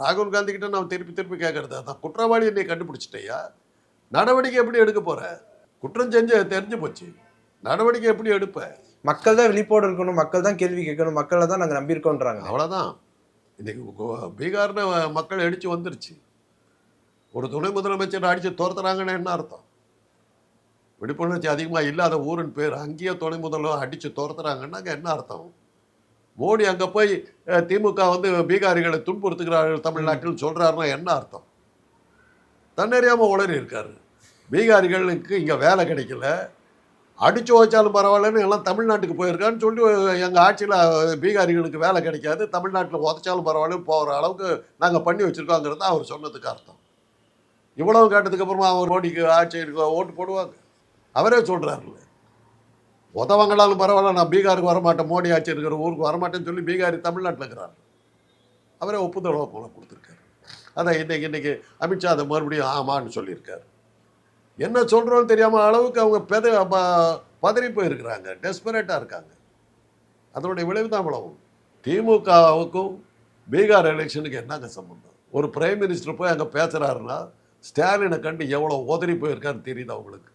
ராகுல் காந்தி கிட்ட நான் திருப்பி திருப்பி கேட்கறது அதான். குற்றவாளியை நீ கண்டுபிடிச்சிட்டயா? நடவடிக்கை எப்படி எடுக்க போற? குற்றம் செஞ்சு தெரிஞ்சு போச்சு. நடவடிக்கை எப்படி எடுப்ப? மக்கள் தான் விழிப்போடு இருக்கணும் மக்கள் தான் கேள்வி கேட்கணும் மக்களை தான் நாங்க நம்பியிருக்கோன்றாங்க. அவ்வளோதான் இன்னைக்கு பீகார்னு மக்கள் அடிச்சு வந்துருச்சு. ஒரு துணை முதலமைச்சர் அடிச்சு துரத்துறாங்கன்னு என்ன அர்த்தம்? விழிப்புணர்ச்சி அதிகமாக இல்லாத ஊரின் பேர் அங்கேயே துணை முதல்வர் அடிச்சு துரத்துறாங்கன்னா அங்க என்ன அர்த்தம்? மோடி அங்கே போய் திமுக வந்து பீகாரிகளை துன்புறுத்துகிறார்கள் தமிழ்நாட்டில் சொல்றாருன்னா என்ன அர்த்தம்? தன்னறியாமல் உளறி இருக்காரு. பீகாரிகளுக்கு இங்கே வேலை கிடைக்கல. அடிச்சு வச்சாலும் பரவாயில்லன்னு எல்லாம் தமிழ்நாட்டுக்கு போயிருக்கான்னு சொல்லி எங்கள் ஆட்சியில் பீகாரிகளுக்கு வேலை கிடைக்காது. தமிழ்நாட்டில் உதச்சாலும் பரவாயில்ல போகிற அளவுக்கு நாங்கள் பண்ணி வச்சுருக்கோங்கிறது அவர் சொன்னதுக்கு அர்த்தம். இவ்வளவு கேட்டதுக்கு அப்புறமா அவர் மோடிக்கு ஆட்சிக்கு ஓட்டு போடுவாங்க. அவரே சொல்கிறாருல்ல உதவங்களாலும் பரவாயில்ல நான் பீகாருக்கு வரமாட்டேன் மோடி ஆட்சி இருக்கிற ஊருக்கு வரமாட்டேன்னு சொல்லி பீகாரி தமிழ்நாட்டில் இருக்கிறார். அவரே ஒப்புதல் போல கொடுத்துருக்காரு. அதான் இன்னைக்கு இன்றைக்கி அமித்ஷா அதை மறுபடியும் ஆமான்னு சொல்லியிருக்காரு. என்ன சொல்கிறோன்னு தெரியாமல் அளவுக்கு அவங்க பெத பதறி போயிருக்கிறாங்க டெஸ்பரேட்டாக இருக்காங்க. அதனுடைய விளைவு தான் அவ்வளவு. திமுகவுக்கும் பீகார் எலெக்ஷனுக்கு என்னங்க சம்பந்தம்? ஒரு பிரைம் மினிஸ்டர் போய் அங்கே பேசுகிறாருன்னா ஸ்டாலினை கண்டு எவ்வளோ உதறி போயிருக்கான்னு தெரியுது அவங்களுக்கு